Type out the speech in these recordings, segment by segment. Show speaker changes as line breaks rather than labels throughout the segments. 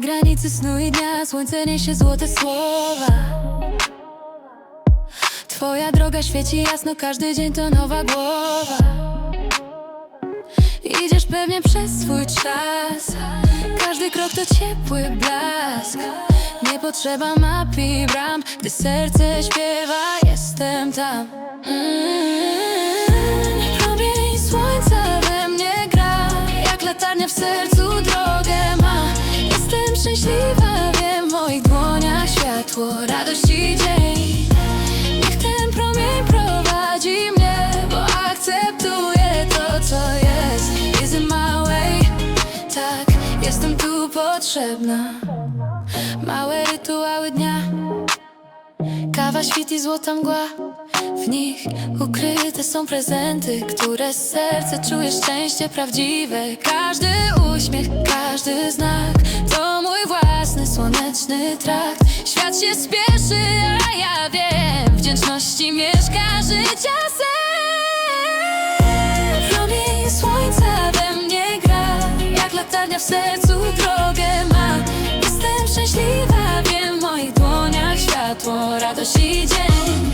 granicy snu i dnia Słońce niesie złote słowa. Twoja droga świeci jasno Każdy dzień to nowa głowa. Idziesz pewnie przez swój czas. Każdy krok to ciepły blask. Nie potrzeba map i bram Gdy serce śpiewa, jestem tam. Mm, szczęśliwa, wiem w moich dłoniach światło Radość i dzień. Niech ten promień prowadzi mnie Bo akceptuję to, co jest. My way Tak, jestem tu potrzebna. Małe rytuały dnia. Kawa, świt i złota mgła. W nich ukryte są prezenty Które serce czuje szczęście prawdziwe. Każdy uśmiech, każdy znak To słoneczny trakt. Świat się spieszy, a ja wiem Wdzięczności mieszka życia sen. Promień słońca we mnie gra Jak latarnia w sercu drogę ma. Jestem szczęśliwa, wiem w moich dłoniach światło, radość i dzień.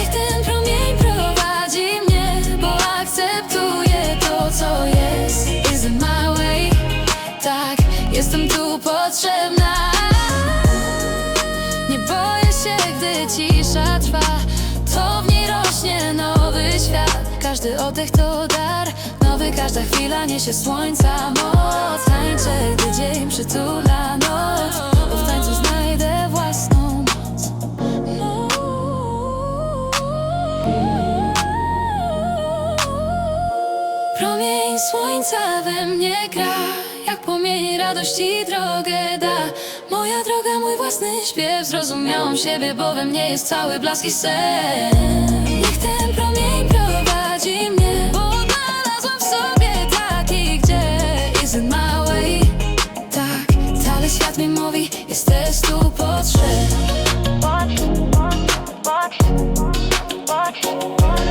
Niech ten promień prowadzi mnie, bo akceptuję to, co jest. My way, tak, jestem tu trwa To w niej rośnie nowy świat. Każdy oddech to dar Nowy, każda chwila niesie słońca moc. Tańczę, gdy dzień przytula noc Bo w tańcu znajdę własną moc. Promień słońca we mnie gra Jak płomień radości drogę da Moja droga, mój własny śpiew Zrozumiałam siebie, bo we mnie jest cały blask i sen Niech ten promień prowadzi mnie Bo odnalazłam w sobie taki, gdzie Is in my way Tak, cały świat mi mówi Jesteś tu potrzebny Jesteś tu potrzebna